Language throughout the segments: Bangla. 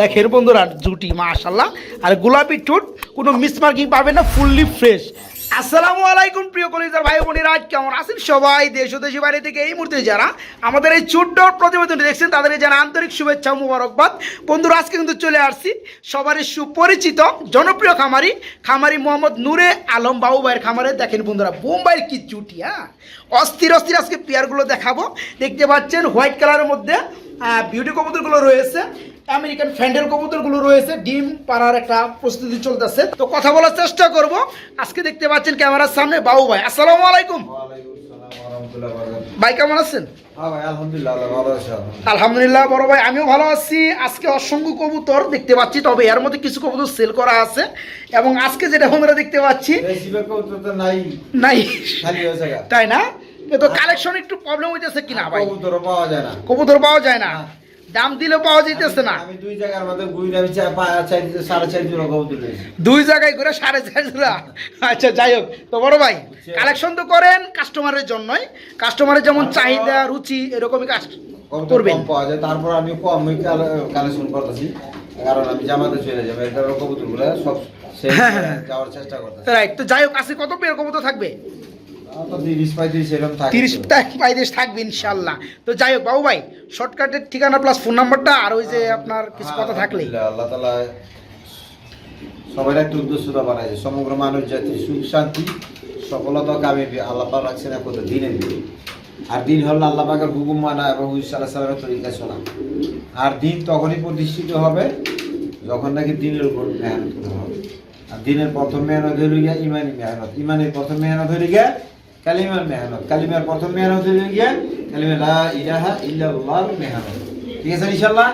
দেখেন বন্ধুরা, জুটি মাশাল্লাহ আর গোলাপি ঠোঁট, কোনো মিসমার্কিং পাবে না ফুললি ফ্রেশ আসসালামু আলাইকুম, প্রিয় কলিজার ভাই বোনেরা কেমন আছেন সবাই? দেশ ও দেশি বাইরে থেকে এই মুহূর্তে যারা আমাদের এই ছোট্ট প্রতিবেদনটি দেখছেন তাদেরকে যারা আন্তরিক শুভেচ্ছা মুবারকবাদ। বন্ধুরা, আজকে কিন্তু চলে আসছি সবারই সুপরিচিত, জনপ্রিয় খামারি খামারি মোহাম্মদ নূরে আলম বাবু ভাইয়ের খামারে। দেখেন বন্ধুরা, বোম্বাইয়ের কি জুটি হ্যাঁ? অস্থির অস্থির আজকে পেয়ারগুলো দেখাবো। দেখতে পাচ্ছেন হোয়াইট কালারের মধ্যে বিউটি কবুতরগুলো রয়েছে আমেরিকান ফ্যান্ডেল কবুতরগুলো রয়েছে ডিম পাড়ার একটা প্রস্তুতি চলতেছে। তো কথা বলার চেষ্টা করব। আজকে দেখতে পাচ্ছেন ক্যামেরার সামনে বাবু ভাই। আসসালামু আলাইকুম। ভাই কেমন আছেন? হ্যাঁ আলহামদুলিল্লাহ বড় ভাই আমিও ভালো আছি। আজকে অসংখ্য কবুতর দেখতে পাচ্ছি তবে এর মধ্যে কিছু কবুতর সেল করা আছে। এবং আজকে যেটা আমরা দেখতে পাচ্ছি নাই। তাই না? কিন্তু কালেকশন একটু প্রবলেম হইতেছে কিনা ভাই? কবুতরও পাওয়া যায় না। কবুতর পাওয়া যায় না। দাম দিলেও পাওয়া যাইতেছে না। আমি দুই জায়গার মধ্যে ঘুরে আমি সাড়ে চার জোড়া কবুতর দুই জায়গায় করে সাড়ে চার জোড়া। আচ্ছা যাই হোক তো বড় ভাই কালেকশন তো করেন কাস্টমারের জন্যই। কাস্টমারের যেমন চাহিদা রুচি এরকমই কাজ কবুতর করবেন। পাওয়া যায়। তারপর আমি কম কালেকশন করতেছি। কারণ আমি জামাতে চলে যাব। এটার কবুতরগুলো সব হ্যাঁ, হ্যাঁ। যাওয়ার চেষ্টা করতেছি। রাইট তো যাই হোক আজকে কত পেয়ার কবুতর থাকবে? যাই হোক ভাই শর্টকাটের ঠিকানা প্লাস ফোন আর ওই যে আপনার কিছু কথা আল্লাহ তালা বানাইছে। সমগ্র মানুষ জাতির সুখ, শান্তি, সফলতা কামিয়ে আল্লাহ পাক রাখছেন একত দিনের দিন। আর দিন হল আল্লাহ পাকের হুকুম মানা এবং তরিকা শোনা আর দিন তখনই প্রতিষ্ঠিত হবে যখন নাকি দিনের উপর মেহনত করা হবে। আর দিনের প্রথম মেহনত হইল গিয়া ইমানি মেহনত। ইমানের প্রথম মেহনত হইল গিয়া কালিমার মেহনত। কালিমার প্রথম মেহনত হইল গিয়া কালিমা লা ইলাহা ইল্লাল্লাহ মেহনত। ঠিক আছে ইনশাল্লাহ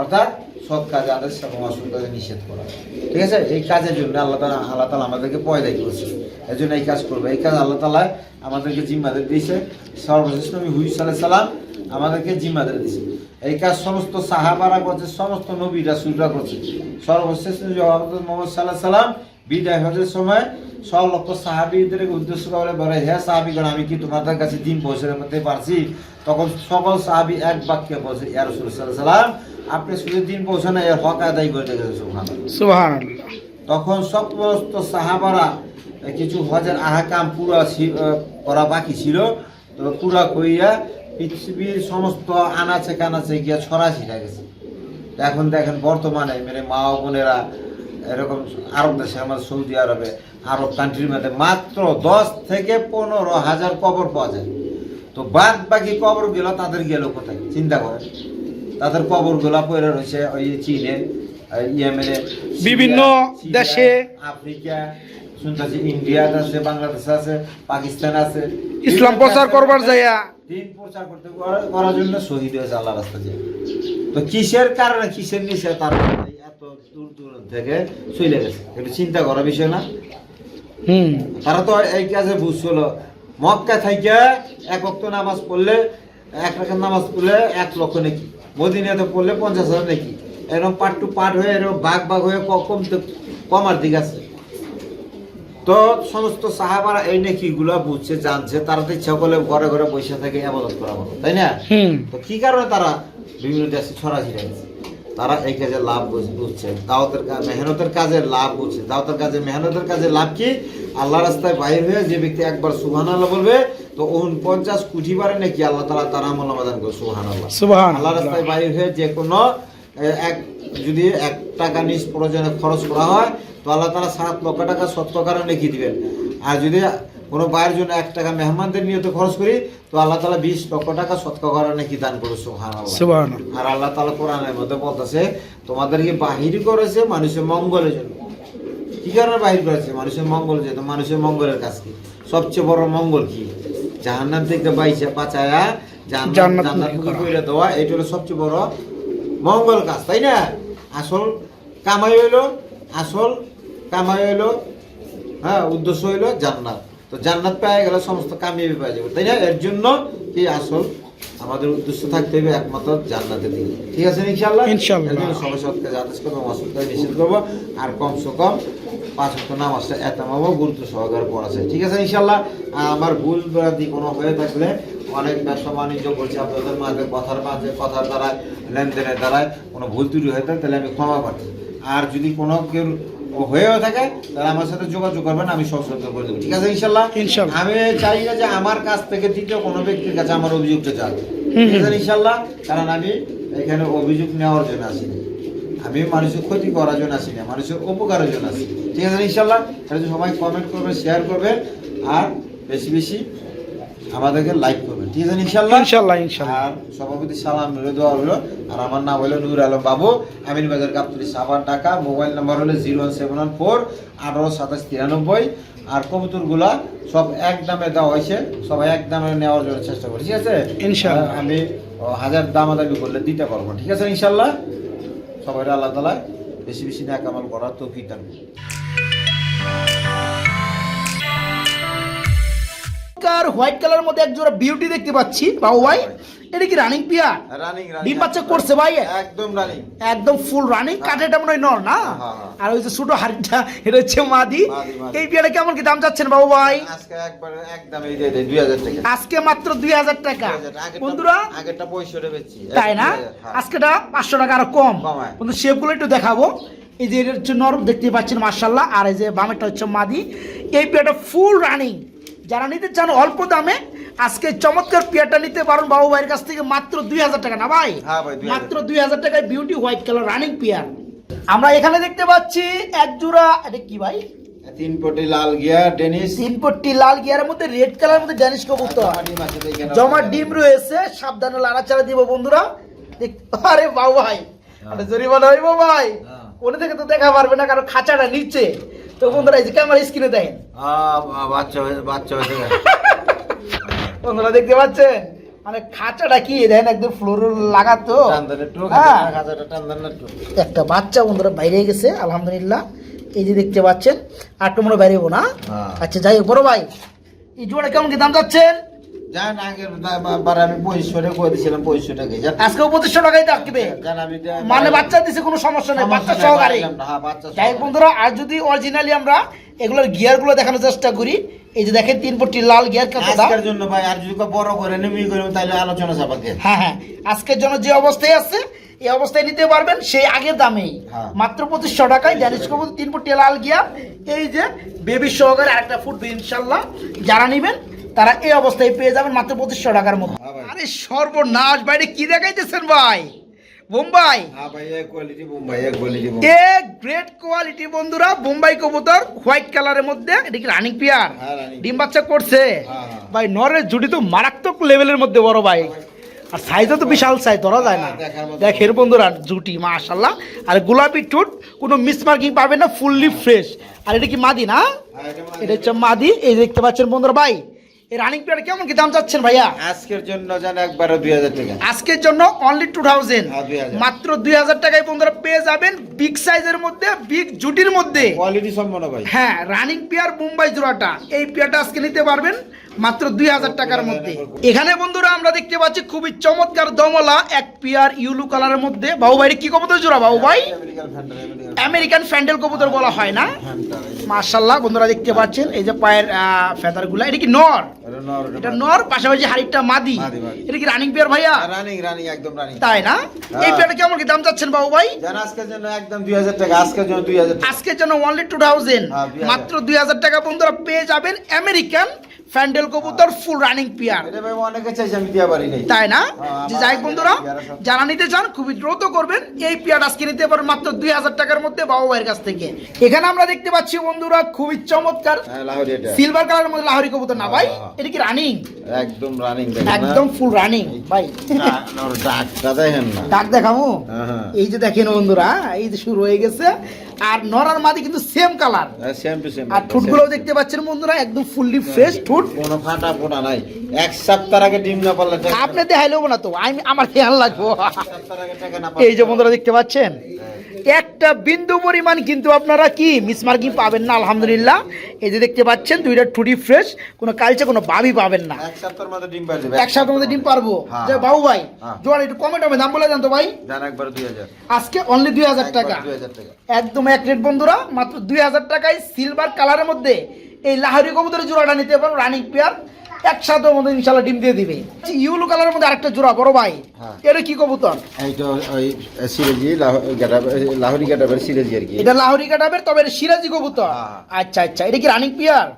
অর্থাৎ সৎ কাজ আদেশ এবং অসৎ কাজে নিষেধ করা। ঠিক আছে? এই কাজের জন্য আল্লাহ তালা আল্লাহ তালা আমাদেরকে পয়দাই করছে। এই জন্য এই কাজ করবে। এই কাজ আল্লাহ তালা আমাদেরকে জিম্মাদের দিয়েছে। সর্বশেষ নবী হুই সাল্লাহ সাল্লাম আমাদেরকে জিম্মাদের দিয়েছে। এই কাজ সমস্ত সাহাবারা করছে, সমস্ত নবী রাসুলরা করছে। সর্বশেষ মোহাম্মদ সাল্লাহ সাল্লাম বিদায় হজের সময় সব লক্ষ সাহাবিদের উদ্দেশ্য করে বলে হ্যাঁ সাহাবিগণ আমি কি তোমাদের কাছে দিন পৌঁছে করতে পারছি? তখন সকল সাহাবি এক বাক্যে বলছে ইয়া রসুল সাল্লাম আপনি শুধু দিন পৌঁছানো এর হক আদায় করে সুবহান সুবাহ তখন সমস্ত সাহাবারা কিছু হজের আহাকাম পুরা করা বাকি ছিল। তো পুরা কইয়া পৃথিবীর সমস্ত আনাচে কানাচে গিয়া ছড়া ছিটা গেছে। এখন দেখেন বর্তমানে মানে মা বোনেরা এরকম আরব দেশে আমাদের সৌদি আরবে আরব কান্ট্রির মধ্যে মাত্র দশ থেকে পনেরো হাজার কবর পাওয়া যায়। তো বাদ বাকি কবরগুলো তাদের গেল কোথায়? চিন্তা করেন। তাদের কবরগুলা পড়ে রয়েছে ওই চীনে ইয়েমেনে বিভিন্ন দেশে। আফ্রিকা শুনতেছি ইন্ডিয়া আছে বাংলাদেশ আছে পাকিস্তান আছে। ইসলাম প্রচার করবার যাইয়া। দিন প্রচার করতে করার জন্য শহীদ হয়েছে আল্লাহ রাস্তা তো কিসের কারণে কিসের নিচে তার দূর থেকে চলে গেছে। চিন্তা করার বিষয় না? হুম। তারা তো এই কাজে বুঝছিল মক্কা থেকে এক অক্ত নামাজ পড়লে এক রাখার নামাজ পড়লে এক লক্ষ নাকি। মদিনাতে পড়লে পঞ্চাশ হাজার নাকি। এরকম টু হয়ে এরকম ভাগ ভাগ হয়ে কমতে কমার দিক আছে। তো সমস্ত সাহাবারা এই নাকি গুলা বুঝছে জানছে। তারা তো ইচ্ছা করলে ঘরে ঘরে বসে থেকে আবাদত করা তাই না? তো কি কারণে তারা বিভিন্ন দেশে ছড়াছিড়ে গেছে তারা এই কাজে লাভ বুঝ- বুঝছে। দাওয়াতের কাজ মেহনতের কাজে লাভ বুঝছে। দাওয়াতের কাজে মেহনতের কাজে লাভ কি? আল্লাহ রাস্তায় বাইর হয়ে যে ব্যক্তি একবার সুহান আল্লাহ বলবে তো উনপঞ্চাশ কোটি বারে নাকি আল্লাহ তালা তার আমল সমাধান করে সুহান আল্লাহ আল্লাহ রাস্তায় বাইর হয়ে যে কোনো এক যদি এক টাকা নিজ প্রয়োজনে খরচ করা হয় তো আল্লাহ তালা সাত লক্ষ টাকা সত্তর কারণে কি দিবেন। আর যদি কোনো বাইরের জন্য এক টাকা মেহমানদের নিয়ে তো খরচ করি তো আল্লাহ তালা বিশ লক্ষ টাকা সৎকা কারণে কি দান করে সুহান আর আল্লাহ তালা কোরআনের মধ্যে বলতেছে তোমাদেরকে বাহির করেছে মানুষের মঙ্গলের জন্য। কি কারণে বাহির করেছে? মানুষের মঙ্গল যেত মানুষের মঙ্গলের কাজ কি? সবচেয়ে বড় মঙ্গল কি? জাহান্নাম থেকে বাইচা পাচায়া জান্নাত। করে। দেওয়া এটা হলো সবচেয়ে বড় মঙ্গল কাজ তাই না? আসল কামাই হইল আসল কামাই হইল হ্যাঁ উদ্দেশ্য হইল জান্নাত। তো জান্নাত পেয়ে গেলে সমস্ত কামিয়ে পেয়ে যাবে। তাই না? এর জন্য কি আসল? আমাদের উদ্দেশ্য থাকতে হবে একমাত্র জান্নাতের দিকে। ঠিক আছে ইনশাল্লাহ জন্য সবাই সৎ আদেশ করব কাজে নিষেধ করব আর কমসে কম পাঁচ ওয়াক্ত নামাজটা এত গুরুত্ব সহকারে পড়া যায় ঠিক আছে ইনশাল্লাহ আমার ভুল ব্রাদি কোনো হয়ে থাকলে অনেক ব্যবসা বাণিজ্য করছি আপনাদের মাঝে কথার মাঝে কথার দ্বারায় লেনদেনের দ্বারায় কোনো ভুল ত্রুটি হয়ে থাকে তাহলে আমি ক্ষমা পাচ্ছি। আর যদি কোনো কেউ হয়েও থাকে তাহলে আমার সাথে যোগাযোগ করবেন আমি সংশোধন করে দেবো। ঠিক আছে ইনশাল্লাহ। আমি চাই না যে আমার কাছ থেকে তৃতীয় কোনো ব্যক্তির কাছে আমার অভিযোগটা যাবে ঠিক আছে ইনশাল্লাহ? কারণ আমি এখানে অভিযোগ নেওয়ার জন্য আসিনি। আমি মানুষের ক্ষতি করার জন্য আসি না মানুষের উপকারের জন্য আসি ঠিক আছে ইনশাল্লাহ? তাহলে সবাই কমেন্ট করবে শেয়ার করবেন আর বেশি বেশি আমাদেরকে লাইক করবেন। ঠিক আছে ইনশাল্লাহ ইনশাল্লাহ ইনশাল্লাহ আর সভাপতি সালাম দোয়া হলো। আর আমার নাম হলো নূর আলম বাবু। আমিন বাজার কাপ্তুরি সাবান টাকা। মোবাইল নাম্বার হলো zero one seven one four আঠারো সাতাশ তিরানব্বই। আর কবুতরগুলা সব এক দামে দেওয়া হয়েছে। সবাই এক দামে নেওয়ার জন্য চেষ্টা করি ঠিক আছে? ইনশাআল্লাহ। আমি হাজার দামাদামি করলে দিতে পারব ঠিক আছে ইনশাল্লাহ সবাই আল্লাহ তালা বেশি বেশি না কামাল করার তো দান করুন। কার হোয়াইট কালারের মধ্যে এক জোড়া বিউটি দেখতে পাচ্ছি বাবু ভাই। এটা কি রানিং পিয়া রানিং রানিং ডিম বাচ্চা করছে ভাই। একদম রানিং একদম ফুল রানিং কাঠেটা মনে হয় নর না? হ্যাঁ, হ্যাঁ। আর ওই যে ছোট হাড়িটা এটা হচ্ছে মাদি। এই পিয়ারে কেমন কি দাম চাচ্ছেন বাবু ভাই? আজকে একবার একদম এই দিয়ে দুই হাজার টাকা। আজকে মাত্র দুই হাজার টাকা। 2000 আগেরটা- বন্ধুরা আগেরটা পঁয়ষট্টি বেচছি তাই না? 2000, হ্যাঁ। আজকেটা পাঁচশো টাকা আরও কম। কিন্তু শেপগুলো একটু দেখাবো। এই যে এটা হচ্ছে নরম দেখতে পাচ্ছেন মার্শাল্লাহ আর এই যে বামেরটা হচ্ছে মাদি। এই পেয়ারটা ফুল রানিং যারা নিতে চান অল্প দামে আজকে চমৎকার পেয়ারটা নিতে পারেন বাবু ভাইয়ের কাছ থেকে মাত্র দুই হাজার টাকা। না ভাই? হ্যাঁ ভাই, 2000 মাত্র দুই হাজার টাকায় beauty white colour running pair. আমরা এখানে দেখতে পাচ্ছি এক জোড়া এটা কি ভাই? তিন পটি লাল গিয়ার ডেনিস তিন পট্টি লাল গিয়ারের মধ্যে রেড কালার মধ্যে ড্যানিশ কবুতর। জমা ডিম রয়েছে সাবধানে লাড়াচাড়া দিব বন্ধুরা। দেখ- আরে বাবু ভাই আরে জরিমানা হইব ভাই। ওনে থেকে তো দেখা পারবে না কারণ খাঁচাটা নিচে। তো বন্ধুরা এই যে ক্যামেরা স্ক্রিনে দেখেন। বাচ্চা হয়েছে বাচ্চা হয়েছে বন্ধুরা দেখতে পাচ্ছেন? মানে খাঁচাটা কি? দেখেন একদম ফ্লোর লাগাতো একটু হ্যাঁ। একটু বাচ্চা বন্ধুরা বাইরে গেছে আলহামদুলিল্লাহ। এই যে দেখতে পাচ্ছেন আর তোমরা বাইরে না। হ্যাঁ। আচ্ছা যাই হোক বড় ভাই এই জোড়া কেমন কি দাম যাচ্ছেন জান আগের বার আমি পঁয়ষট্টি করে দিয়েছিলাম পঁয়ষট্টি টাকা। জান পঁচিশশো টাকাই থাকবে জান আমি যে- মানে বাচ্চা দিছে কোনো সমস্যা নেই বাচ্চা সহকারে। হ্যাঁ, বাচ্চা যাই বন্ধুরা আর যদি অরিজিনালি আমরা এগুলোর দেখানোর চেষ্টা করি এই যে দেখেন তিন লাল গিয়ার আজকের জন্য ভাই আর যদি বড় করে নেমি করে তাহলে আলোচনা হ্যাঁ হ্যাঁ। আজকের জন্য যে অবস্থায় আছে এই অবস্থায় নিতে পারবেন সেই আগের দামেই। হ্যাঁ। মাত্র পঁচিশশো টাকায় জানিস তিন পট্টি লাল গিয়ার এই যে বেবি সহকারে আরেকটা ফুটবে ইনশাল্লাহ। যারা নিবেন তারা এই অবস্থায় পেয়ে যাবেন মাত্র পঁচিশশো টাকার মধ্যে। হ্যাঁ আরে সর্বনাশ বাইরে কি দেখাইতেছেন ভাই? বোম্বাই? হ্যাঁ এ গ্রেট কোয়ালিটি বন্ধুরা বোম্বাই কবুতর হোয়াইট কালারের মধ্যে এটা কি রানিং পিয়ার হ্যাঁ, ডিম বাচ্চা করছে। হ্যাঁ, হ্যাঁ। ভাই নরের জুটি তো মারাত্মক লেভেলের মধ্যে বড় ভাই। আর সাইজও তো বিশাল সাইজ ধরা যায় না। হ্যাঁ, দেখার বন্ধুরা জুটি মাশাল্লাহ আর গোলাপি টুট কোনো মিসমার্কিং পাবেন না ফুললি ফ্রেশ আর এটা কি মাদি না? হ্যাঁ, এটা এটা হচ্ছে মাদি এই দেখতে পাচ্ছেন বন্ধুরা ভাই। এই রানিং পিয়ার কেমন কি দাম চাচ্ছেন ভাইয়া? আজকের জন্য জান একবারে দুই হাজার টাকা। আজকের জন্য অনলি টু থাউজেন্ড হ্যাঁ, 2000 মাত্র দুই হাজার টাকায় বন্ধুরা পেয়ে যাবেন বিগ সাইজের মধ্যে বিগ জুটির মধ্যে। কোয়ালিটি সম্পন্ন ভাই। হ্যাঁ রানিং পেয়ার মুম্বাই জোড়াটা। এই আজকে নিতে পারবেন মাত্র দুই হাজার টাকার মধ্যে। এখানে বন্ধুরা আমরা দেখতে পাচ্ছি খুবই চমৎকার দমলা এক পেয়ার ইউলু কালারের মধ্যে। বাবু কি কবুতর জোড়া বাবু ভাই? আমেরিকান ফ্যান্ডেল কবুতর বলা হয় না? মার্শাল্লাহ বন্ধুরা দেখতে পাচ্ছেন এই যে পায়ের ফেদারগুলা। এটা কি নর? এটা নর পাশাপাশি হাড়িটা মাদি। এটা কি রানিং পেয়ার ভাইয়া? রানিং রানিং একদম রানিং তাই না? এই হ্যাঁ। পেয়ারটা কেমন কি দাম চাচ্ছেন বাবু ভাই? জান আজকের জন্য একদম দুই হাজার টাকা আজকের জন্য দুই হাজার টাকা। আজকের জন্য অনলি টু থাউজেন্ড হ্যাঁ, 2000 মাত্র দুই হাজার টাকা বন্ধুরা পেয়ে যাবেন আমেরিকান ফ্যান্ডেল কবুতর ফুল রানিং পিয়ার। তাই না? হ্যাঁ, যে যাই বন্ধুরা যারা নিতে চান খুবই দ্রুত করবেন। এই পিয়ার আজকে নিতে পারেন মাত্র দুই হাজার টাকার মধ্যে বাবু ভাইয়ের কাছ থেকে। এখানে আমরা দেখতে পাচ্ছি বন্ধুরা খুবই চমৎকার। হ্যাঁ সিলভার কালার মধ্যে লাহরি কবুতর না ভাই? হ্যাঁ, হ্যাঁ। এটা কি রানিং একদম রানিং একদম ফুল রানিং ভাই। ডাকটা দেখেন না। ডাক দেখামু? হ্যাঁ, হ্যাঁ। এই যে দেখেন বন্ধুরা এই যে শুরু হয়ে গেছে। আর নরার মাদি কিন্তু same colour same to same আর ঠুটগুলো দেখতে পাচ্ছেন বন্ধুরা একদম ফুললি ফ্রেশ ঠুট। কোনো ফাটা ফোটা নাই। এক সপ্তাহ আগে ডিম না পারলে আপনি দেখাইলেও না তো আমি আমার খেয়াল লাগবো এই যে বন্ধুরা দেখতে পাচ্ছেন? একটা বিন্দু পরিমাণ কিন্তু আপনারা কি মিস মিসমার্কিং পাবেন না আলহামদুলিল্লাহ। এই যে দেখতে পাচ্ছেন দুইটা টুডি ফ্রেশ কোনো কালচে কোনো বাবি পাবেন না। এক সপ্তাহের মধ্যে ডিম মধ্যে পারব। হ্যাঁ। যে বাবু ভাই হ্যাঁ। জোয়ার একটু কমে হবে দাম বলে দেন তো ভাই। জান একবার আজকে অনলি দুই হাজার টাকা। দুই হাজার টাকা। একদম এক রেট বন্ধুরা মাত্র দুই হাজার টাকায় সিলভার কালারের মধ্যে এই লাহারি কবুতরের জোড়াটা নিতে পারো রানিক পেয়ার একসাথে মধ্যে ইনশাল্লাহ ডিম দিয়ে দিবে। ইউলো কালারের মধ্যে আরেকটা জোড়া বড় ভাই হ্যাঁ। এটা কি কবুতর? লাহরি কাটাবের সিরাজি আর কি। এটা লাহরি কাটাবের তবে সিরাজি কবুতর। হ্যাঁ। আচ্ছা আচ্ছা এটা কি রানিক পেয়ার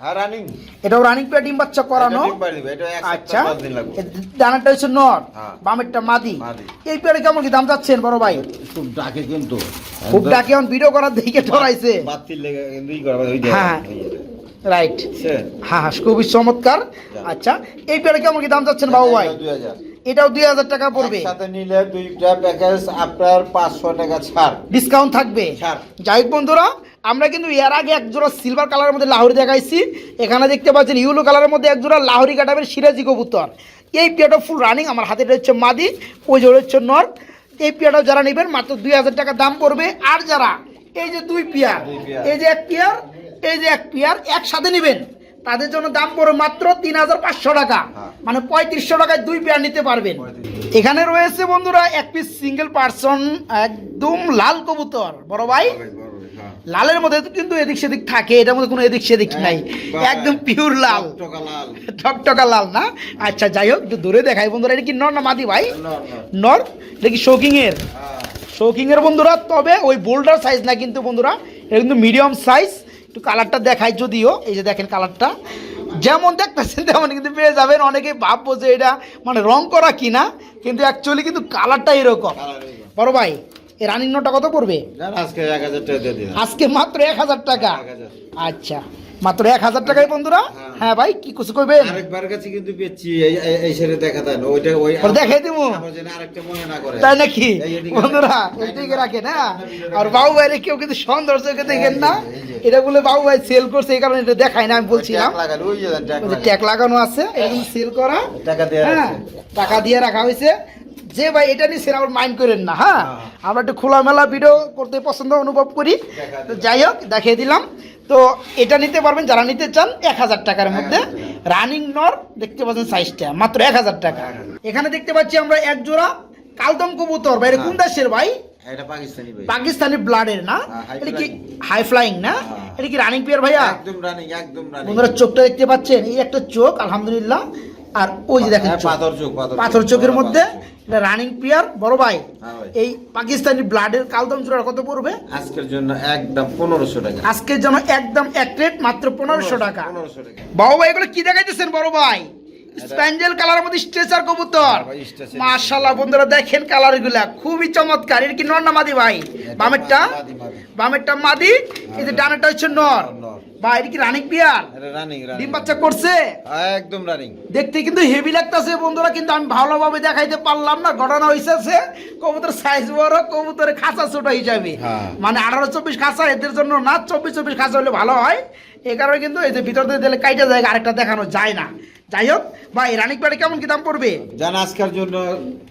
হ্যাঁ রানিং এটাও রানিং পেয়ার ডিম বাচ্চা করানো। আচ্ছা। ডানাটা হচ্ছে নর হ্যাঁ। বামেরটা মাদি। মাদি। এই পেয়ারে কেমন কি দাম চাচ্ছেন বড় ভাই? খুব ডাকে কিন্তু। খুব ডাকে এখন ভিডিও করার দিকে ধরাইছে। হ্যাঁ। রাইট হ্যাঁ হ্যাঁ খুবই চমৎকার। আচ্ছা এই পেয়ারে কেমন কি দাম চাচ্ছেন বাবু ভাই? দুই হাজার। এটাও দুই হাজার টাকা পড়বে। সাথে নিলে দুইটা প্যাকেজ আপনার পাঁচশো টাকা ছাড়। ডিসকাউন্ট থাকবে। যাই হোক বন্ধুরা আমরা কিন্তু এর আগে এক জোড়া সিলভার কালারের মধ্যে লাহরি দেখাইছি। এখানে দেখতে পাচ্ছেন ইউলো কালারের মধ্যে এক জোড়া লাহোরি কাটাবের সিরাজি কবুতর। এই পিয়াটা ফুল রানিং আমার হাতে হচ্ছে মাদি ওই জোড়া হচ্ছে নর্থ এই পিয়াটাও যারা নেবেন মাত্র দুই হাজার টাকা দাম পড়বে। আর যারা এই যে দুই পিয়ার। এই যে এক পিয়ার এই যে এক পিয়ার একসাথে নেবেন তাদের জন্য দাম পড়বে মাত্র তিন হাজার পাঁচশো টাকা। হ্যাঁ। মানে পঁয়ত্রিশশো টাকায় দুই পেয়ার নিতে পারবেন। এখানে রয়েছে বন্ধুরা এক পিস সিঙ্গেল পার্সন একদম লাল কবুতর। বড় ভাই? লালের মধ্যে কিন্তু এদিক সেদিক থাকে এটার মধ্যে কোনো এদিক সেদিক নাই। একদম পিওর লাল। টকা লাল। টকটকা লাল না? আচ্ছা যাই হোক একটু দূরে দেখাই বন্ধুরা এটা কি নর না মাদি ভাই? নর, এটা কি শৌকিং এর হ্যাঁ। শৌকিং এর বন্ধুরা তবে ওই বোল্ডার সাইজ না কিন্তু বন্ধুরা এটা কিন্তু মিডিয়াম সাইজ একটু কালারটা দেখাই যদিও এই যে দেখেন কালারটা যেমন দেখতেছেন তেমন কিন্তু পেয়ে যাবেন। অনেকে ভাববো যে এটা মানে রং করা কিনা কিন্তু অ্যাকচুয়ালি কিন্তু কালারটা এরকম। কালার এরকম। বড় ভাই এই রানিং নোটটা কত পড়বে? আজকে এক হাজার টাকা দিয়ে দিলাম। আজকে মাত্র এক হাজার টাকা? আচ্ছা মাত্র এক হাজার টাকায় বন্ধুরা? হ্যাঁ। হ্যাঁ ভাই কি কিছু করবেন? আরেকবার কাছে কিন্তু পেয়েছি এই- এই- এই সেরে দেখা দেয় ওইটা ওই দেখাই দিবো? আরেকটা মনে না করে। তাই নাকি? বন্ধুরা। রাখে না আর বাবু ভাইরে কেউ কিন্তু সৌন্দর্য চোখে দেখেন না। এটা বলে বাবু ভাই সেল করছে এই কারণে এটা দেখাই না আমি বলছিলাম ট্যাগ লাগানো, আছে এটা কিন্তু সেল করা। টাকা দেয়া হ্যাঁ টাকা দিয়ে রাখা হয়েছে। যে ভাই এটা নিয়ে সেরা মাইন্ড করেন না হ্যাঁ? হ্যাঁ। আমরা একটু খোলামেলা ভিডিও করতে পছন্দ অনুভব করি। তো যাই হোক দেখিয়ে দিলাম। তো এটা নিতে পারবেন যারা নিতে চান এক হাজার টাকার মধ্যে। রানিং নর দেখতে পাচ্ছেন সাইজটা মাত্র এক হাজার টাকা। এখানে দেখতে পাচ্ছি আমরা এক জোড়া কালদম কবুতর। বাইরে কোন দেশের ভাই? পাকিস্তানি ভাই। পাকিস্তানি ব্লাডের না? হ্যাঁ, এটা কি হাই ফ্লাইং না? হ্যাঁ। এটা কি রানিং পিয়ার ভাইয়া? একদম রানিং একদম রানিং বন্ধুরা চোখটা দেখতে পাচ্ছেন এই একটা চোখ আলহামদুলিল্লাহ। আর ওই যে দেখেন হ্যাঁ, পাথর চোখ পাথর পাথর চোখ, চোখের মধ্যে রানিং প্লেয়ার বড় ভাই। হ্যাঁ এই পাকিস্তানি ব্লাডের কালদম জোড়া কত পড়বে? আজকের জন্য একদম পনেরোশো টাকা। আজকের জন্য একদম এক রেট মাত্র পনেরোশো টাকা। বাবু ভাই এগুলো কি দেখাইতেছেন বড় ভাই? স্প্যাঞ্জেল কালার মধ্যে স্ট্রেচার কবুতর। ভাই, মাশাআল্লাহ বন্ধুরা দেখেন কালারগুলা খুবই চমৎকার। এর কি নর না মাদি ভাই? বামেরটা। বামেরটা মাদি এই যে ডানেরটা হচ্ছে নর। বা এটা কি রানিক পিয়ার রানিং রানিং ডিম বাচ্চা করছে? একদম রানিং দেখতে কিন্তু হেভি লাগতেছে বন্ধুরা কিন্তু আমি ভালোভাবে দেখাইতে পারলাম না। ঘটনা হইতেছে কবুতর সাইজ বড় কবুতরের খাঁচা ছোট হিসাবে। হ্যাঁ। মানে আঠারো চব্বিশ খাঁচা এদের জন্য না চব্বিশ চব্বিশ খাঁচা হলে ভালো হয়। কারণে কিন্তু এই যে ভিতর দিয়ে দিলে কাইটা যায় আরেকটা দেখানো যায় না। যাই হোক ভাই রানিক পেয়ারে কেমন কি দাম পড়বে? জান আজকের জন্য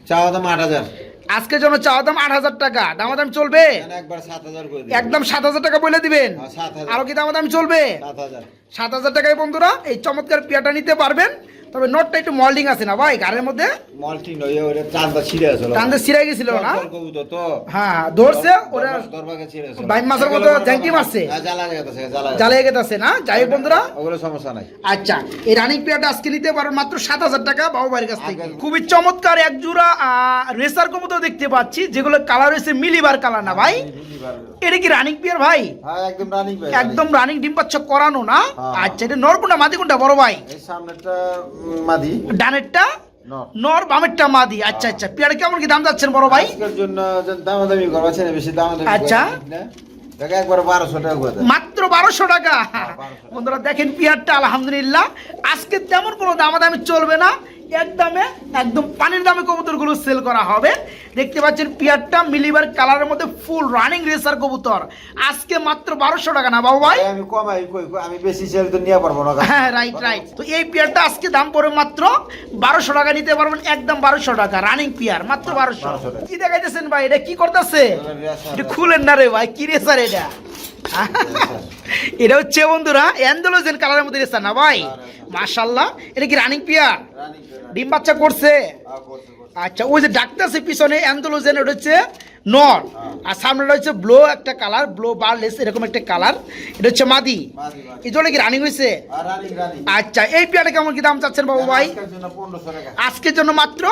চাওয়া দাম আট হাজার। আজকের জন্য চাওয়া দাম আট হাজার টাকা। দামাদাম চলবে? একদম সাত হাজার টাকা বলে দিবেন? হ্যাঁ। আরও কি দামাদাম চলবে? সাত হাজার টাকায় বন্ধুরা এই চমৎকার পেয়াটা নিতে পারবেন। তবে নটটা একটু মল্ডিং আছে না ভাই? গাড়ির মধ্যে? মল্টি নয় ওটা ছিঁড়ে ছিঁড়ে গেছিল না? কবুতর তো। হ্যাঁ ধরছে ওরা দরবাকে ছিঁড়ে বাইম মাছের মতো মারছে। হ্যাঁ, জ্বালা গেছে জ্বালা জ্বালিয়ে গেছে না? যাই বন্ধুরা। ওগুলো সমস্যা নাই। আচ্ছা এই রানিং পেয়ারটা আজকে নিতে পারো মাত্র সাত হাজার টাকা বাবু বাড়ির কাছ থেকে। খুবই চমৎকার এক জোড়া রেসার কবুতর দেখতে পাচ্ছি যেগুলো কালার হয়েছে মিলিবার কালার না ভাই? এটা কি রানিং পেয়ার ভাই? হ্যাঁ একদম রানিং ভাই একদম রানিং। ডিম পাচ্ছ করানো না? হ্যাঁ। আচ্ছা এটা নর কোনটা মাদি কোনটা বড় ভাই? এই সামনেটা উম, মাদি। ডানেরটা? নর। বামেরটা মাদি। আচ্ছা আচ্ছা পেয়ারে কেমন কি দাম যাচ্ছেন বড় ভাই? আজকের জন্য দামাদামি করবা ছেলে বেশি দামাদামি আচ্ছা। মাত্র বারোশো টাকা। বন্ধুরা দেখেন পিয়ারটা আলহামদুলিল্লাহ। আজকে তেমন কোনো দামাদামি চলবে না। একদমে একদম পানির দামে কবুতরগুলো সেল করা হবে। দেখতে পাচ্ছেন পিয়ারটা মিলিবার কালারের মধ্যে ফুল রানিং রেসার কবুতর। আজকে মাত্র বারোশো টাকা না বাবু ভাই? আমি কমাই কই কই, আমি বেশি সেল তো নিয়ে পারব না হ্যাঁ রাইট রাইট তো এই পিয়ারটা আজকে দাম পড়বে মাত্র বারোশো টাকা নিতে পারবেন একদম বারোশো টাকা রানিং পিয়ার মাত্র বারোশো। কি দেখাইতেছেন ভাই এটা কি করতেছে? এটা খুলেন না রে ভাই কি রেসার এটা? এটা হচ্ছে বন্ধুরা অ্যান্ডোলোজেন কালারের মধ্যে রেসার না ভাই মাশাল্লাহ এটা কি রানিং পিয়ার? ডিম বাচ্চা করছে? আহ, করছে। আচ্ছা ওই যে ডাক্তার পিছনে অ্যান্ডোলোজেন এটা হচ্ছে নর। আর সামনেটা হচ্ছে ব্লো একটা কালার ব্লো বারলেস এরকম একটা কালার। এটা হচ্ছে মাদি। এই জোড়া কি রানিং হয়েছে? আচ্ছা এই পেয়ারটা কেমন কি দাম চাচ্ছেন বাবু ভাই? আজকের জন্য 1500 টাকা। আজকের জন্য মাত্র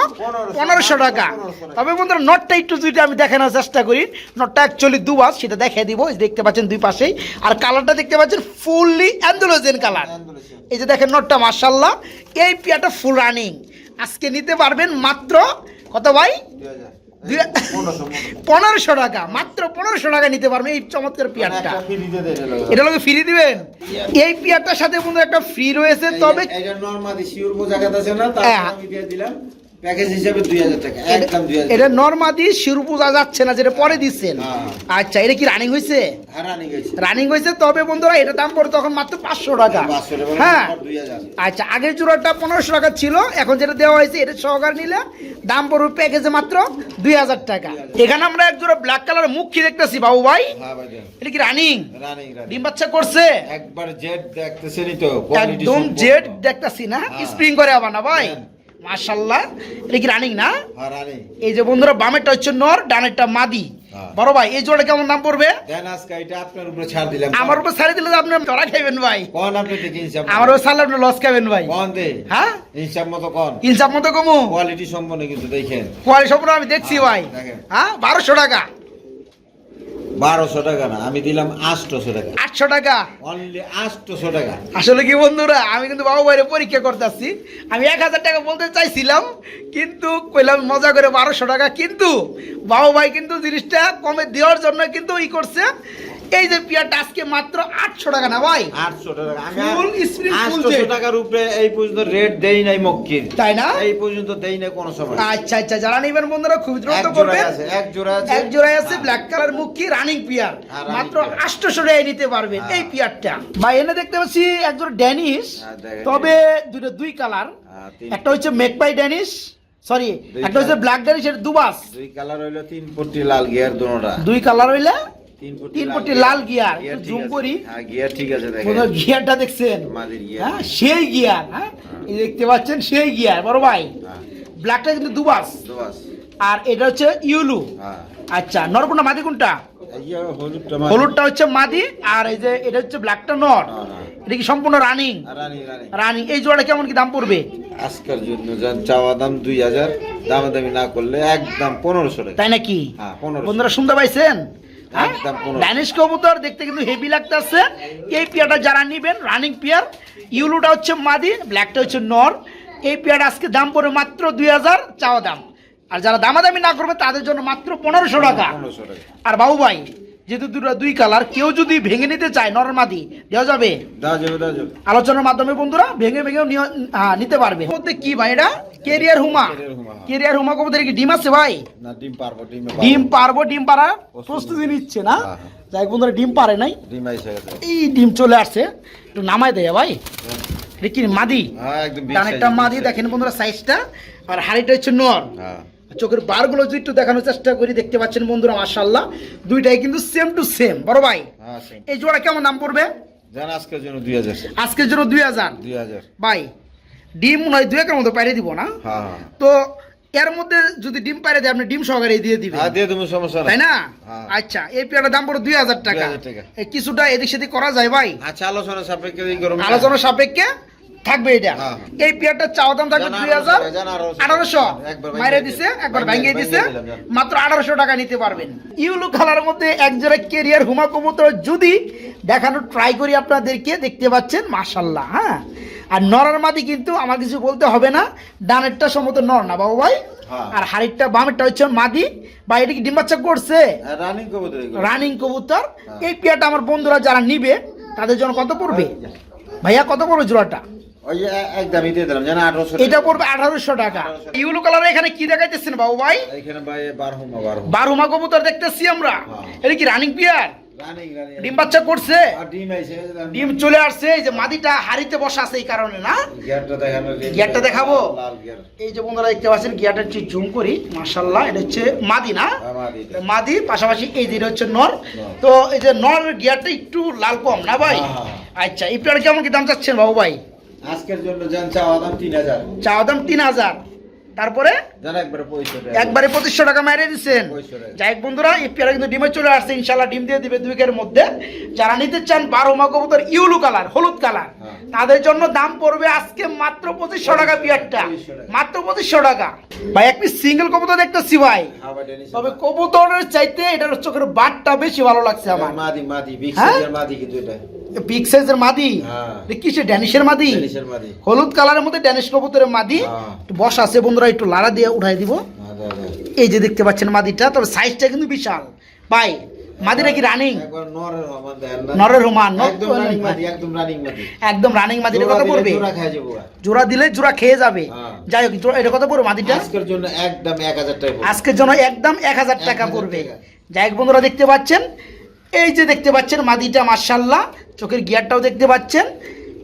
পনেরোশো টাকা। তবে বন্ধুরা নটটা একটু যদি আমি দেখানোর চেষ্টা করি নটটা অ্যাকচুয়ালি দুবাস সেটা দেখিয়ে দিব। দেখতে পাচ্ছেন দুই পাশেই। আর কালারটা দেখতে পাচ্ছেন ফুললি অ্যান্ডোলোজেন কালার। এই যে দেখেন নটটা মার্শাল্লাহ এই পেয়ারটা ফুল রানিং আজকে নিতে পারবেন মাত্র কত ভাই? 2000 দুই- 1500 পনেরোশো টাকা মাত্র পনেরোশো টাকা নিতে পারবেন এই চমৎকার পেয়ারটা। দিয়ে দেয় এটা লোক। লোকে ফ্রি দিবেন? এই পেয়ারটার সাথে বন্ধু একটা ফ্রি রয়েছে তবে প্যাকেজ হিসাবে 2000 টাকা একদম 2000 এটা নর্মাদি শিরু পূজা যাচ্ছে না যেটা পরে দিচ্ছেন। হ্যাঁ। আচ্ছা এটা কি রানিং হ্যাঁ রানিং রানিং হয়েছে তবে বন্ধুরা এটা দাম পড়ে তখন মাত্র টাকা। 500 টাকা হ্যাঁ। আচ্ছা আগের জোড়াটা টাকা ছিল এখন যেটা দেওয়া হয়েছে এটা সহকার নিলে দাম পড়বে প্যাকেজে মাত্র দুই হাজার টাকা। এখানে আমরা এক জোড়া ব্ল্যাক কালার মুখী দেখতেছি বাবু ভাই। হ্যাঁ ভাই এটা কি রানিং ডিম বাচ্চা করছে? একবার জেড দেখতেছেনই তো একদম। জেড দেখতাছি না। স্প্রিং করে আবার না ভাই। মাশাল্লাহ এটা কি রানিং না? হ্যাঁ এই যে বন্ধুরা বামেরটা হচ্ছে নর ডানেরটা মাদি। হ্যাঁ। বড় ভাই এই জোড়া কেমন দাম পড়বে? আপনার উপরে ছাড় দিলাম। আমার উপর ছাড়ে দিলে আপনি চড়া খাইবেন ভাই। কোন আপনি দেখি হিসাব আমার উপর ছাড়লে আপনি লস খাবেন ভাই। কোন দে? হ্যাঁ? হিসাব মতো কোন? ইনসাফ মতো কমু। কোয়ালিটি সম্পন্ন কিন্তু দেখেন। কোয়ালি সম্পূর্ণ আমি দেখছি ভাই। হ্যাঁ বারোশো টাকা। বারোশো টাকা না আমি দিলাম আটশোশো টাকা। আটশো টাকা? অনলি আটশোশো টাকা। আসলে কি বন্ধুরা আমি কিন্তু বাবু বাইরে পরীক্ষা করতে আসছি আমি এক হাজার টাকা বলতে চাইছিলাম কিন্তু কইলাম মজা করে বারোশো টাকা কিন্তু বাবু ভাই কিন্তু জিনিসটা কমে দেওয়ার জন্য কিন্তু ই করছে। এই যে পিয়ারটা আজকে মাত্র আটশো টাকা না ভাই? আটশো টাকা। আমি jet। টাকার উপরে এই পর্যন্ত রেট দেই নাই মক্কির। তাই না? এই পর্যন্ত দেই নাই কোনো সময়। আচ্ছা আচ্ছা যারা নেবেন বন্ধুরা খুব দ্রুত এক করবে আছে এক জোড়া আছে। এক জোড়ায় আছে। ব্ল্যাক কালার মুখী রানিং পিয়ার হ্যাঁ, মাত্র পেয়ার। আটশোশো টাকায় নিতে পারবেন হ্যাঁ। এই পিয়ারটা ভাই এনে দেখতে পাচ্ছি একজন ড্যানিশ হ্যাঁ, তবে দুটো দুই কালার হ্যাঁ, একটা হচ্ছে মেকপাই ড্যানিশ সরি একটা হচ্ছে ব্ল্যাক ড্যানিশ এটা দুবাস দুই কালার হইল তিন পট্টি লাল গিয়ার দোনোটা দুই কালার হইলে তিন পট্টি লাল গিয়ার। গিয়ার। একটু ঠিক জুম করি। হ্যাঁ গিয়ার ঠিক আছে দেখেন। গিয়ারটা দেখছেন? হ্যাঁ সেই গিয়ার হ্যাঁ? দেখতে পাচ্ছেন সেই গিয়ার বড় ভাই। হ্যাঁ। ব্ল্যাকটা কিন্তু দুবাস। দোয়াস আর এটা হচ্ছে ইউলু। হ্যাঁ। আচ্ছা মাদি কোনটা? হলুদটা হচ্ছে মাদি আর এই যে এটা হচ্ছে ব্ল্যাকটা নর। হ্যাঁ। এটা কি সম্পূর্ণ রানিং? রানী এই জোড়াটা কেমন কি দাম পড়বে? আজকের জন্য চাওয়া দাম দুই হাজার দামাদামি না করলে একদম পনেরোশো টাকা। তাই নাকি? হ্যাঁ, 1500 বন্ধুরা শুনতে পাইছেন? একদম 1500 ড্যানিশ কবুতর দেখতে কিন্তু হেভি লাগতেছে। এই পেয়ারটা যারা নিবেন রানিং পেয়ার ইউলোটা হচ্ছে মাদি ব্ল্যাকটা হচ্ছে নর। এই পেয়ারটা আজকে দাম পড়ে মাত্র দুই হাজার চাওয়া দাম। আর যারা দামাদামি না করবে তাদের জন্য মাত্র পনেরোশো টাকা। আর বাবু ভাই যেহেতু দুটো দুই কালার কেউ যদি ভেঙে নিতে চায় নর মাদি দেওয়া যাবে? আলোচনার মাধ্যমে বন্ধুরা ভেঙে ভেঙেও হ্যাঁ, নিতে পারবে। মধ্যে কি ভাই এটা? কেরিয়ার হুমা। কেরিয়ার হুমা। কি ডিম আছে ভাই? না ডিম পারব ডিম ডিম পারব ডিম পাড়া। প্রস্তুতি নিচ্ছে। না? হ্যাঁ, হ্যাঁ। যাই বন্ধুরা ডিম পারে নাই। ডিম এই ডিম চলে আসছে। একটু নামায় দেয় ভাই। এটা কি মাদি? হ্যাঁ একদম big মাদি দেখেন বন্ধুরা সাইজটা আর হাড়িটা হচ্ছে নর। হ্যাঁ। চোখের বারগুলো যদি একটু দেখানোর চেষ্টা করি দেখতে পাচ্ছেন বন্ধুরা মাশাল্লাহ দুইটাই কিন্তু সেম টু সেম বড় ভাই? হ্যাঁ এই জোড়া কেমন দাম পড়বে? যান আজকের জন্য দুই হাজার। আজকের জন্য দুই হাজার? দুই হাজার। ভাই ডিম হয় দুই একের মতো পাইরে দিব না? হ্যাঁ হ্যাঁ। তো এর মধ্যে যদি ডিম পাইরে দেয় আপনি ডিম সহকারে দিয়ে দিবেন। হ্যাঁ দিয়ে দেবো সমস্যা তাই না। আচ্ছা এই পেয়ারটার দাম পড়ো দুই হাজার টাকা। 2000 টাকা। এই কিছুটা এদিক সেদিক করা যায় ভাই? আচ্ছা আলোচনা সাপেক্ষে আলোচনা সাপেক্ষে থাকবে এটা। হ্যাঁ। এই পেয়ারটার চাওয়া দাম থাকবে দুই হাজার 1800, জান 1800 আঠারোশো। মাইরে দিছে একবার ভাঙিয়ে- দিছে। মাত্র আঠারোশো টাকা নিতে পারবেন। ইউলু কালার মধ্যে এক জোড়া কেরিয়ার হুমা কবুতর যদি দেখানো ট্রাই করি আপনাদেরকে দেখতে পাচ্ছেন মাশাল্লাহ হ্যাঁ? আর নরার মাদি কিন্তু আমার কিছু বলতে হবে না। ডানেরটা সম্ভবত নর না বাবু ভাই? হ্যাঁ। আর হাড়িরটা বামেরটা হচ্ছে মাদি। বা এটা কি ডিম বাচ্চা করছে? রানিং কবুতর রানিং কবুতর। হ্যাঁ। এই পেয়ারটা আমার বন্ধুরা যারা নিবে তাদের জন্য কত পড়বে? ভাইয়া কত পড়বে জোড়াটা? ওই একদমই দিয়ে দিলাম জানা আঠারোশো এটা পড়বে আঠারোশো টাকা। ইউলো কালার এখানে কি দেখাইতেছেন বাবু ভাই? এখানে ভাই বারহুমা বারহুমা। বারুমা কবুতর দেখতেছি আমরা। হ্যাঁ। এটা কি রানিং পিয়ার ডিম বাচ্চা করছে? ডিম চলে আসছে এই যে মাদিটা হাড়িতে বসা আছে এই কারণে না? গিয়ারটা দেখাবো? এই যে বন্ধুরা দেখতে পাচ্ছেন গিয়ারটা একটু জুম করি মাশাল্লাহ এটা হচ্ছে মাদি না? মাদি। পাশাপাশি এই যে এটা হচ্ছে নর। তো এই যে নর গিয়ারটা একটু লাল কম না ভাই? হ্যাঁ, হ্যাঁ, আচ্ছা এই পেয়ার কেমন কি দাম চাচ্ছেন বাবু ভাই? আজকের জন্য যান চাওয়া দাম তিন হাজার। চাওয়া দাম তিন হাজার। তারপরে? একবারে পঁচিশশো টাকা মেরে দিচ্ছেন যাই বন্ধুরা এই পেয়ারা কিন্তু ডিমে চলে আসছে ইনশাল্লাহ ডিম দিয়ে দিবে মধ্যে। যারা নিতে চান বারো মা কবুতর ইউলু কালার হলুদ কালার হ্যাঁ। তাদের জন্য দাম পড়বে আজকে মাত্র পঁচিশশো টাকা পেয়ারটা 2500 মাত্র পঁচিশশো টাকা। ভাই এক পিস সিঙ্গেল কবুতর দেখতেছি ভাই। হ্যাঁ তবে কবুতরের চাইতে এটার চোখের বাটটা বেশি ভালো লাগছে আমার। মাদি মাদি হ্যাঁ? মাদি কিন্তু এটা। বিগ সাইজের মাদি? হ্যাঁ। ড্যানিশের মাদি? হলুদ কালারের মধ্যে ড্যানিশ কবুতরের মাদি। হ্যাঁ। বসা আছে বন্ধুরা একটু লাড়া দিয়ে উঠাই দিব। হ্যাঁ। এই যে দেখতে পাচ্ছেন মাদিটা তবে সাইজটা কিন্তু বিশাল। ভাই মাদিটা কি রানিং নরের একদম রানিং মাদিটা জোড়া কত দিলে পড়বে? জোড়া খায় যাব। গা। জোড়া দিলে জোড়া খেয়ে যাবে। যাই হোক এটা কত পড়বে মাদিটা? আজকের জন্য একদম এক হাজার টাকা। আজকের জন্য একদম এক হাজার টাকা পড়বে। যাই হোক বন্ধুরা দেখতে পাচ্ছেন এই যে দেখতে পাচ্ছেন মাদিটা মার্শাল্লাহ চোখের গিয়ারটাও দেখতে পাচ্ছেন।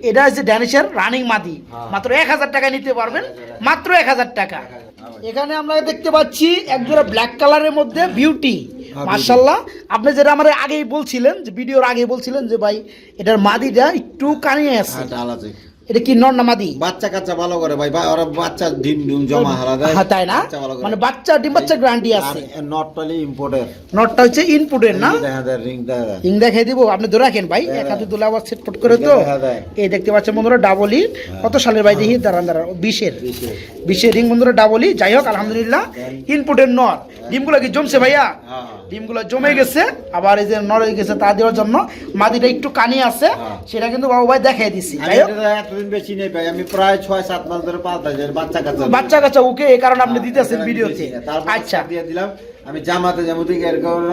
এটা হচ্ছে ড্যানিশের রানিং মাদি। হ্যাঁ। মাত্র এক হাজার টাকা নিতে পারবেন। মাত্র এক হাজার টাকা। হ্যাঁ এখানে আমরা দেখতে পাচ্ছি একজোড়া ব্ল্যাক কালারের মধ্যে বিউটি beauty। মার্শাল্লাহ আপনি যেটা আমার আগেই বলছিলেন যে ভিডিওর আগে বলছিলেন যে ভাই এটার মাদিটা একটু কানিয়ে আসছে হ্যাঁ, আছে। এটা কি নর না মাদি বাচ্চা কাচ্চা ভালো করে ভাই ওরা বাচ্চা ডিম ডিম জমা হারা দেয়। হ্যাঁ, তাই না। মানে বাচ্চা ডিম বাচ্চা গ্যারান্টি আছে। নটটালি ইম্পোর্টের নটটা হচ্ছে ইনপুটের না? রিং দেখাই দিব আপনি ধরে রাখেন ভাই। এক হাতে তুলে আবার সেট ফুট করে তো। এই দেখতে পাচ্ছেন বন্ধুরা ডাবলই কত সালের ভাই দেখি? দাঁড়ান দাঁড়ান বিশের। বিশের। রিং বন্ধুরা ডাবলই যাই হোক আলহামদুলিল্লাহ ইনপুটের নর। ডিমগুলো কি জমছে ভাইয়া? হ্যাঁ। ডিমগুলো জমে গেছে আবার এই যে হয়ে গেছে তা দেওয়ার জন্য মাদিটা একটু কানি আছে। হ্যাঁ। সেটা কিন্তু বাবু ভাই দেখাই দিছি। যাই হোক। বেশি নেই ভাই আমি প্রায় ছয় সাত মাস ধরে বাচ্চা কাচ্চা বাচ্চা কাচ্চা ওকে এই কারণে আপনি হ্যাঁ, দিতেছেন ভিডিওতে। আচ্ছা। দিয়ে দিলাম আমি জামাতে যাব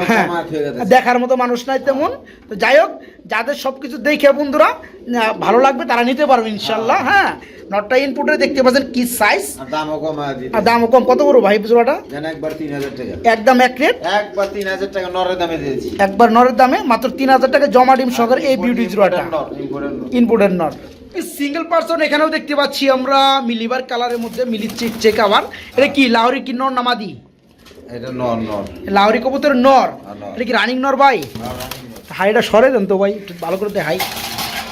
হ্যাঁ হয়ে দেখার মতো মানুষ নাই তেমন। তো যাই হোক যাদের সবকিছু দেখে বন্ধুরা ভালো লাগবে তারা নিতে পারবে ইনশাল্লাহ হ্যাঁ। নটটা ইনপুটে দেখতে পাচ্ছেন কি সাইজ দামও কম আর দামও কম। কত বড় ভাই যেন একবার তিন হাজার টাকা। একদম এক রেট একবার তিন হাজার টাকা নরের দামে দিয়েছি। একবার নরের দামে মাত্র তিন হাজার টাকা জমা ডিম সহকারে এই বিউটি জোড়াটা। imported ইনপুটের নট সিঙ্গেল পার্সন এখানেও দেখতে পাচ্ছি আমরা মিলিবার কালারের মধ্যে মিলি চেক চেক আবার। এটা কি লাহরি কি নর নামাদি এটা নর নর। লাহরি কবুতর নর? হ্যাঁ, এটা কি রানিং নর ভাই? হাইটা সরে দেন তো ভাই একটু ভালো করে দেখাই।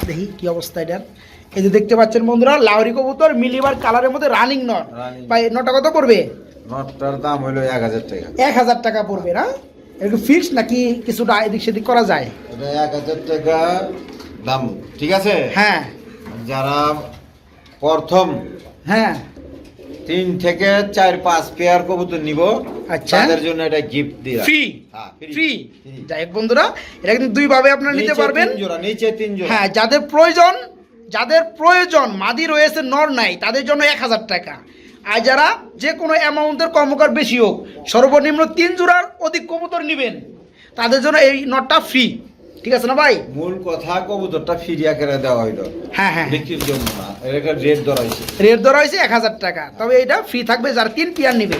দেখি কি অবস্থা এটার এই যে দেখতে পাচ্ছেন বন্ধুরা লাহরি কবুতর মিলিবার কালারের মধ্যে রানিং নট Running। ভাই নটা কত করবে নটটার দাম হলো এক হাজার টাকা। এক হাজার টাকা পড়বে না? একটু ফিক্স নাকি কিছুটা এদিক সেদিক করা যায়? এক হাজার টাকা দাম ঠিক আছে? হ্যাঁ। যারা প্রথম হ্যাঁ। তিন থেকে চার পাঁচ পেয়ার কবুতর নিব আচ্ছা। তাদের জন্য এটা গিফট দিলাম। ফ্রি হ্যাঁ, ফ্রি। যাই হোক বন্ধুরা এটা কিন্তু দুই ভাবে আপনারা নিতে পারবেন। জোড়া নিচে তিন জোড়া। হ্যাঁ যাদের প্রয়োজন যাদের প্রয়োজন মাদি রয়েছে নর নাই তাদের জন্য এক হাজার টাকা। আর যারা যে কোনো অ্যামাউন্টের কর্মকার বেশি হোক সর্বনিম্ন তিন জোড়ার অধিক কবুতর নেবেন। তাদের জন্য এই নটটা ফ্রি ঠিক আছে না ভাই? মূল কথা কবুতরটা ফিরিয়া করে দেওয়া হইল। হ্যাঁ হ্যাঁ। বিক্রির জন্য না। এটা রেট ধরা হয়েছে রেট ধরা হয়েছে এক হাজার টাকা। তবে এটা ফ্রি থাকবে যার তিন পিয়ার নেবে।